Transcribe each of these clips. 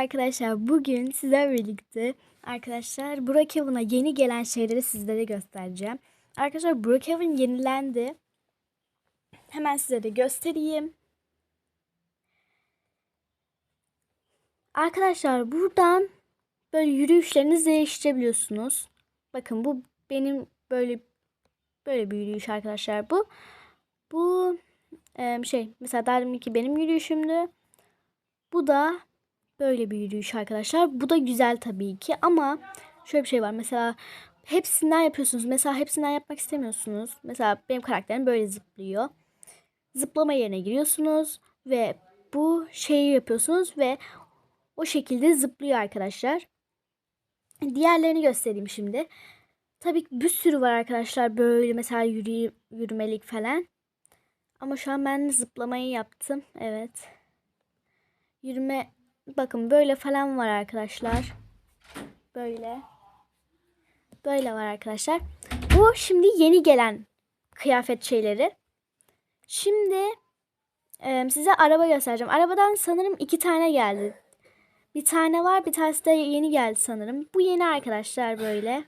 Arkadaşlar bugün sizlerle birlikte arkadaşlar Brookhaven'a yeni gelen şeyleri sizlere göstereceğim. Arkadaşlar Brookhaven yenilendi. Hemen size de göstereyim. Arkadaşlar buradan böyle yürüyüşlerinizi değiştirebiliyorsunuz. Bakın bu benim böyle böyle bir yürüyüş arkadaşlar bu. Bu şey mesela daha ki benim yürüyüşümdü. Bu da böyle bir yürüyüş arkadaşlar. Bu da güzel tabii ki ama şöyle bir şey var. Mesela hepsinden yapıyorsunuz. Mesela hepsinden yapmak istemiyorsunuz. Mesela benim karakterim böyle zıplıyor. Zıplama yerine giriyorsunuz ve bu şeyi yapıyorsunuz ve o şekilde zıplıyor arkadaşlar. Diğerlerini göstereyim şimdi. Tabii bir sürü var arkadaşlar böyle mesela yürü, yürümelik falan. Ama şu an ben zıplamayı yaptım. Evet. Yürüme bakın böyle falan var arkadaşlar. Böyle. Böyle var arkadaşlar. Bu şimdi yeni gelen kıyafet şeyleri. Şimdi e, size araba göstereceğim. Arabadan sanırım iki tane geldi. Bir tane var bir tanesi de yeni geldi sanırım. Bu yeni arkadaşlar böyle.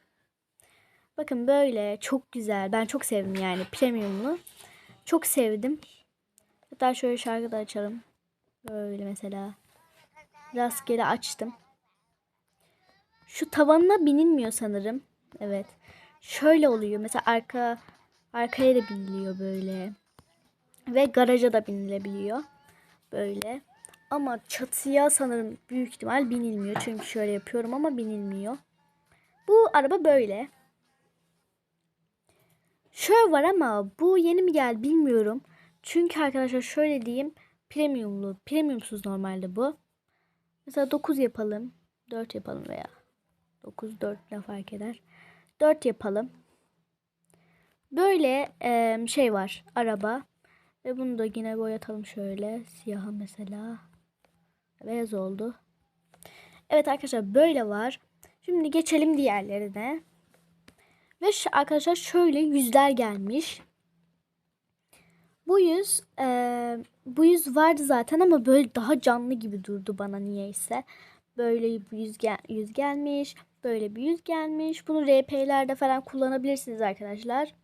Bakın böyle çok güzel. Ben çok sevdim yani premiumlu. Çok sevdim. Hatta şöyle şarkı da açalım. Böyle mesela. Rastgele açtım. Şu tavanına binilmiyor sanırım. Evet. Şöyle oluyor. Mesela arka arkaya da biniliyor böyle. Ve garaja da binilebiliyor. Böyle. Ama çatıya sanırım büyük ihtimal binilmiyor. Çünkü şöyle yapıyorum ama binilmiyor. Bu araba böyle. Şöyle var ama bu yeni mi geldi bilmiyorum. Çünkü arkadaşlar şöyle diyeyim. Premiumlu. Premiumsuz normalde bu. Mesela 9 yapalım. 4 yapalım veya 9 4 ne fark eder. 4 yapalım. Böyle e, şey var. Araba. Ve bunu da yine boyatalım şöyle. Siyaha mesela. Beyaz oldu. Evet arkadaşlar böyle var. Şimdi geçelim diğerlerine. Ve arkadaşlar şöyle yüzler gelmiş. Bu yüz e, bu yüz vardı zaten ama böyle daha canlı gibi durdu bana niyeyse. Böyle bir yüz, gel yüz gelmiş. Böyle bir yüz gelmiş. Bunu RP'lerde falan kullanabilirsiniz arkadaşlar.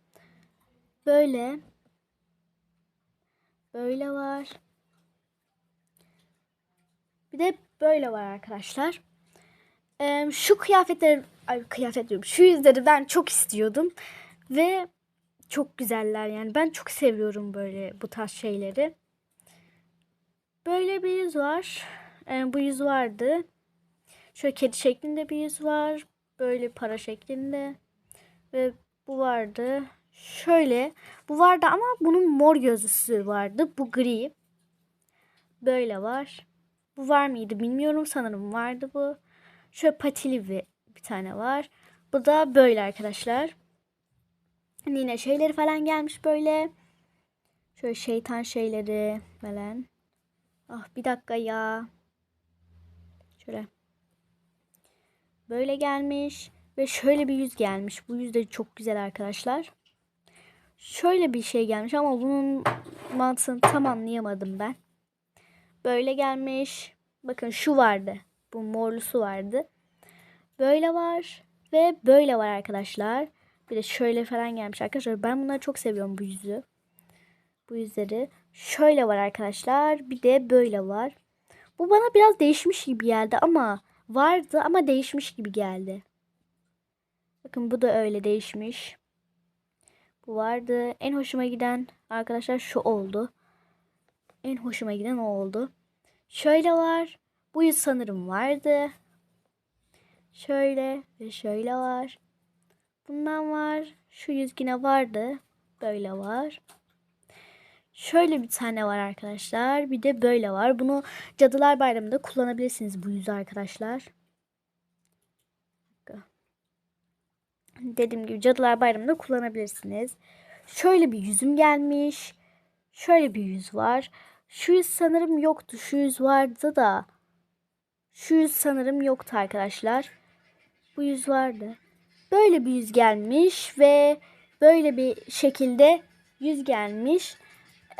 Böyle. Böyle var. Bir de böyle var arkadaşlar. Ee, şu kıyafetleri, ay kıyafet diyorum. Şu yüzleri ben çok istiyordum. Ve çok güzeller yani. Ben çok seviyorum böyle bu tarz şeyleri. Böyle bir yüz var. Ee, bu yüz vardı. Şöyle kedi şeklinde bir yüz var. Böyle para şeklinde. Ve bu vardı. Şöyle. Bu vardı ama bunun mor gözlüsü vardı. Bu gri. Böyle var. Bu var mıydı bilmiyorum. Sanırım vardı bu. Şöyle patili bir, bir tane var. Bu da böyle arkadaşlar. Yine şeyleri falan gelmiş böyle. Şöyle şeytan şeyleri falan. Ah bir dakika ya. Şöyle. Böyle gelmiş. Ve şöyle bir yüz gelmiş. Bu yüz de çok güzel arkadaşlar. Şöyle bir şey gelmiş ama bunun mantığını tam anlayamadım ben. Böyle gelmiş. Bakın şu vardı. Bu morlusu vardı. Böyle var. Ve böyle var arkadaşlar. Bir de şöyle falan gelmiş arkadaşlar. Ben bunları çok seviyorum bu yüzü. Bu yüzleri. Şöyle var arkadaşlar. Bir de böyle var. Bu bana biraz değişmiş gibi geldi ama vardı ama değişmiş gibi geldi. Bakın bu da öyle değişmiş. Bu vardı. En hoşuma giden arkadaşlar şu oldu. En hoşuma giden o oldu. Şöyle var. Bu yüz sanırım vardı. Şöyle ve şöyle var. Bundan var. Şu yüz yine vardı. Böyle var. Şöyle bir tane var arkadaşlar. Bir de böyle var. Bunu Cadılar Bayramı'nda kullanabilirsiniz bu yüzü arkadaşlar. Dediğim gibi Cadılar Bayramı'nda kullanabilirsiniz. Şöyle bir yüzüm gelmiş. Şöyle bir yüz var. Şu yüz sanırım yoktu. Şu yüz vardı da. Şu yüz sanırım yoktu arkadaşlar. Bu yüz vardı. Böyle bir yüz gelmiş ve böyle bir şekilde yüz gelmiş.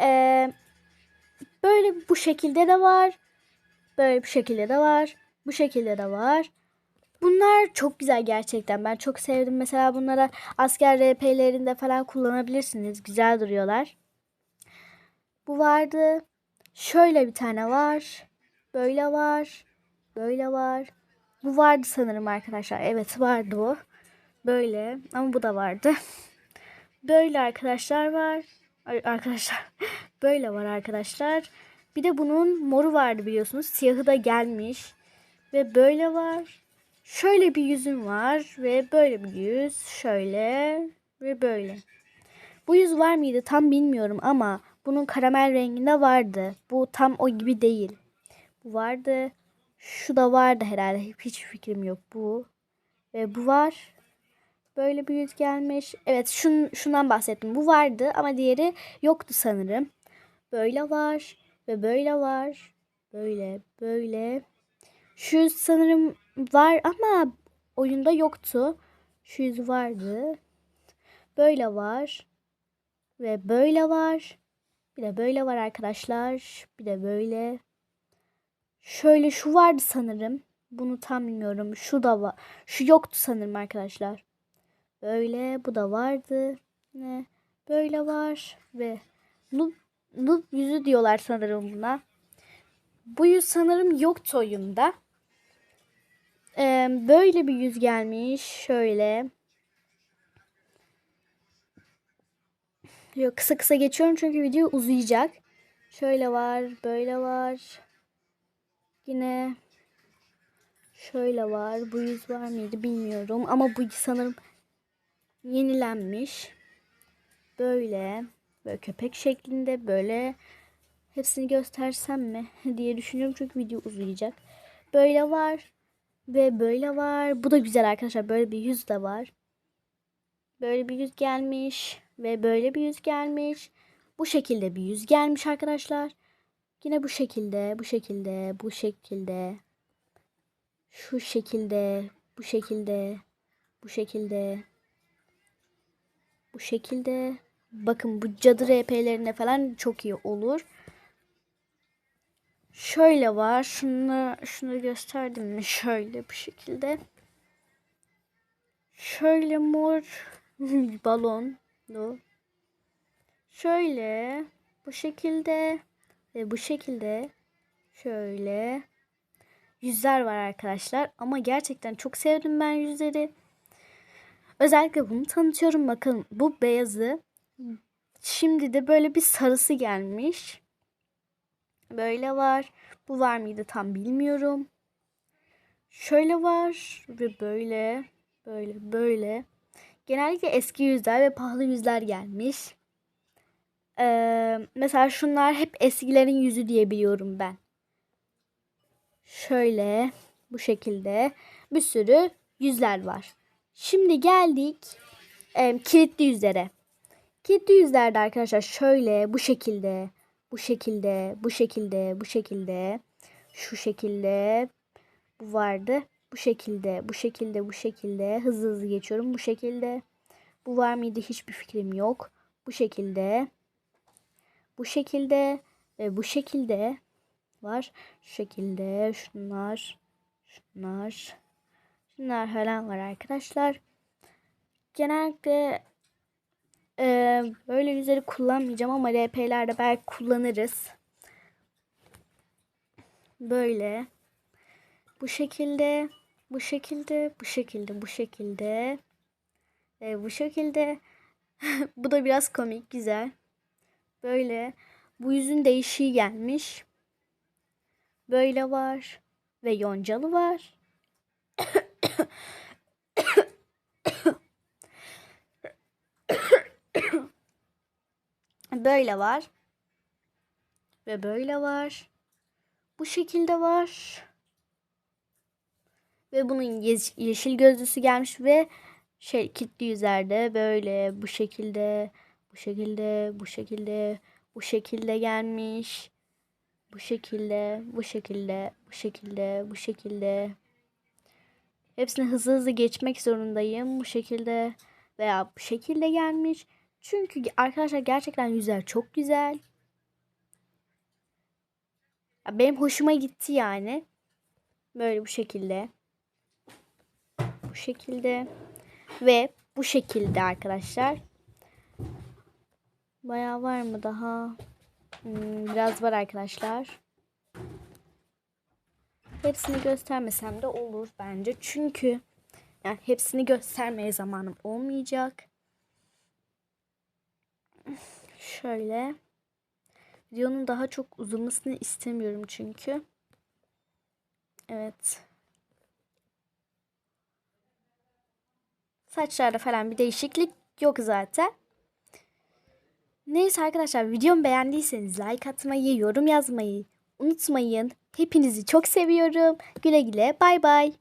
Ee, böyle bu şekilde de var. Böyle bir şekilde de var. Bu şekilde de var. Bunlar çok güzel gerçekten. Ben çok sevdim. Mesela bunlara asker RP'lerinde falan kullanabilirsiniz. Güzel duruyorlar. Bu vardı. Şöyle bir tane var. Böyle var. Böyle var. Bu vardı sanırım arkadaşlar. Evet vardı bu. Böyle. Ama bu da vardı. Böyle arkadaşlar var. Arkadaşlar. Böyle var arkadaşlar. Bir de bunun moru vardı biliyorsunuz. Siyahı da gelmiş. Ve böyle var. Şöyle bir yüzüm var. Ve böyle bir yüz. Şöyle. Ve böyle. Bu yüz var mıydı tam bilmiyorum ama bunun karamel renginde vardı. Bu tam o gibi değil. Bu vardı. Şu da vardı herhalde. Hiç fikrim yok. Bu. Ve bu var. Böyle bir yüz gelmiş. Evet şun, şundan bahsettim. Bu vardı ama diğeri yoktu sanırım. Böyle var. Ve böyle var. Böyle. Böyle. Şu yüz sanırım var ama oyunda yoktu. Şu yüz vardı. Böyle var. Ve böyle var. Bir de böyle var arkadaşlar. Bir de böyle. Şöyle şu vardı sanırım. Bunu tam bilmiyorum. Şu da var. Şu yoktu sanırım arkadaşlar. Böyle bu da vardı. Ne? Böyle var ve noob, noob yüzü diyorlar sanırım buna. Bu yüz sanırım yoktu oyunda. Ee, böyle bir yüz gelmiş. Şöyle. Yok kısa kısa geçiyorum çünkü video uzayacak. Şöyle var, böyle var. Yine şöyle var. Bu yüz var mıydı bilmiyorum ama bu sanırım yenilenmiş. Böyle böyle köpek şeklinde böyle hepsini göstersem mi diye düşünüyorum çünkü video uzayacak. Böyle var ve böyle var. Bu da güzel arkadaşlar. Böyle bir yüz de var. Böyle bir yüz gelmiş ve böyle bir yüz gelmiş. Bu şekilde bir yüz gelmiş arkadaşlar. Yine bu şekilde, bu şekilde, bu şekilde. Şu şekilde, bu şekilde, bu şekilde. Bu şekilde. Bakın bu cadı RP'lerine falan çok iyi olur. Şöyle var. Şunu, şunu gösterdim mi? Şöyle bu şekilde. Şöyle mor balon. Şöyle bu şekilde ve bu şekilde şöyle yüzler var arkadaşlar. Ama gerçekten çok sevdim ben yüzleri. Özellikle bunu tanıtıyorum. Bakın bu beyazı. Şimdi de böyle bir sarısı gelmiş. Böyle var. Bu var mıydı tam bilmiyorum. Şöyle var ve böyle böyle böyle. Genellikle eski yüzler ve pahalı yüzler gelmiş. Ee, mesela şunlar hep eskilerin yüzü diye biliyorum ben. Şöyle bu şekilde bir sürü yüzler var. Şimdi geldik e, kilitli yüzlere. Kilitli yüzlerde arkadaşlar şöyle bu şekilde, bu şekilde, bu şekilde, bu şekilde, şu şekilde bu vardı. Bu şekilde, bu şekilde, bu şekilde hızlı hızlı geçiyorum. Bu şekilde. Bu var mıydı hiçbir fikrim yok. Bu şekilde. Bu şekilde ve bu şekilde var. Şu şekilde şunlar, şunlar, şunlar falan var arkadaşlar. Genellikle e, böyle yüzleri kullanmayacağım ama RP'lerde belki kullanırız. Böyle. Bu şekilde, bu şekilde, bu şekilde, bu şekilde. E, bu şekilde. bu da biraz komik, güzel. Böyle. Bu yüzün değişiği gelmiş. Böyle var. Ve yoncalı var. böyle var. Ve böyle var. Bu şekilde var. Ve bunun ye- yeşil gözlüsü gelmiş ve şey kilitli yüzlerde böyle bu şekilde bu şekilde bu şekilde bu şekilde gelmiş. Bu şekilde, bu şekilde, bu şekilde, bu şekilde. Hepsini hızlı hızlı geçmek zorundayım. Bu şekilde veya bu şekilde gelmiş. Çünkü arkadaşlar gerçekten yüzler çok güzel. Benim hoşuma gitti yani. Böyle bu şekilde. Bu şekilde. Ve bu şekilde arkadaşlar. Bayağı var mı daha? Hmm, biraz var arkadaşlar. Hepsini göstermesem de olur bence. Çünkü yani hepsini göstermeye zamanım olmayacak. Şöyle. Videonun daha çok uzamasını istemiyorum çünkü. Evet. Saçlarda falan bir değişiklik yok zaten. Neyse arkadaşlar videomu beğendiyseniz like atmayı, yorum yazmayı unutmayın. Hepinizi çok seviyorum. Güle güle bay bay.